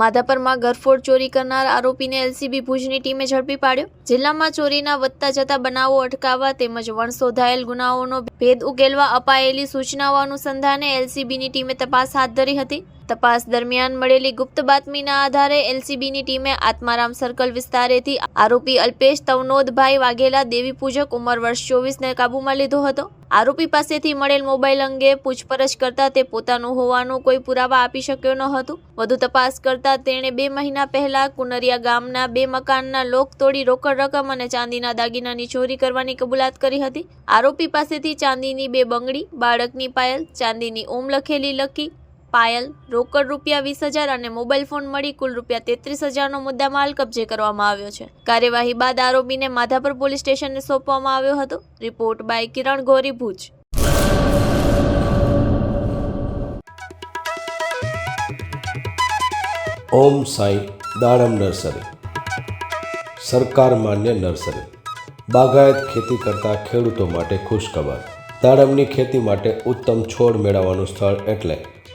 માધાપરમાં ગરફોડ ચોરી કરનાર આરોપીને એલસીબી ભુજની ટીમે ઝડપી પાડ્યો. જિલ્લામાં ચોરીના વધતા જતા બનાવો અટકાવવા તેમજ વણશોધાયેલ ગુનાઓનો ભેદ ઉકેલવા અપાયેલી સૂચનાઓ અનુસંધાને એલસીબીની ટીમે તપાસ હાથ ધરી હતી. તપાસ દરમિયાન મળેલી ગુપ્ત બાતમીના આધારે એલસીબીની ટીમે આત્મારામ સર્કલ વિસ્તારેથી આરોપી અલ્પેશ તવનોદભાઈ વાઘેલા, દેવી પૂજક ઉંમર વર્ષ ચોવીસને કાબૂમાં લીધો હતો. આરોપી પાસેથી મળેલ મોબાઈલ અંગે પૂછપરછ કરતા તે પોતાનું હોવાનું કોઈ પુરાવા આપી શક્યો ન હતું. વધુ તપાસ કરતા તેણે બે મહિના પહેલા કુનરિયા ગામના બે મકાનના લોક તોડી રોકડ રકમ અને ચાંદીના દાગીનાની ચોરી કરવાની કબૂલાત કરી હતી. આરોપી પાસેથી ચાંદીની બે બંગડી, બાળકની પાયલ, ચાંદીની ઓમ લખેલી લકી પાયલ, રોકડ રૂપિયા વીસ હજાર અને મોબાઈલ ફોન મળી કુલ રૂપિયા તેત્રીસ હજારનો મુદ્દામાલ કબજે કરવામાં આવ્યો છે. કાર્યવાહી બાદ આરોપીને માધાપર પોલીસ સ્ટેશનને સોંપવામાં આવ્યો હતો. રિપોર્ટ બાય કિરણ ગોરી, ભુજ. ઓમ સાઈ, દાડમ નર્સરી. સરકાર માન્ય નર્સરી. બાગાયત ખેતી કરતા ખેડૂતો માટે ખુશખબર. દાડમની ખેતી માટે ઉત્તમ છોડ મેળવવાનું સ્થળ એટલે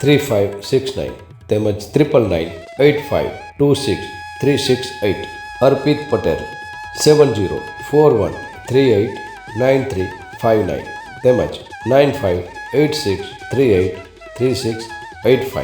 થ્રી ફાઇવ સિક્સ નાઇન તેમજ triple nine eight five two six three six eight Arpit Patel seven zero four one three eight nine three five nine તેમજ nine five eight six three eight three six eight five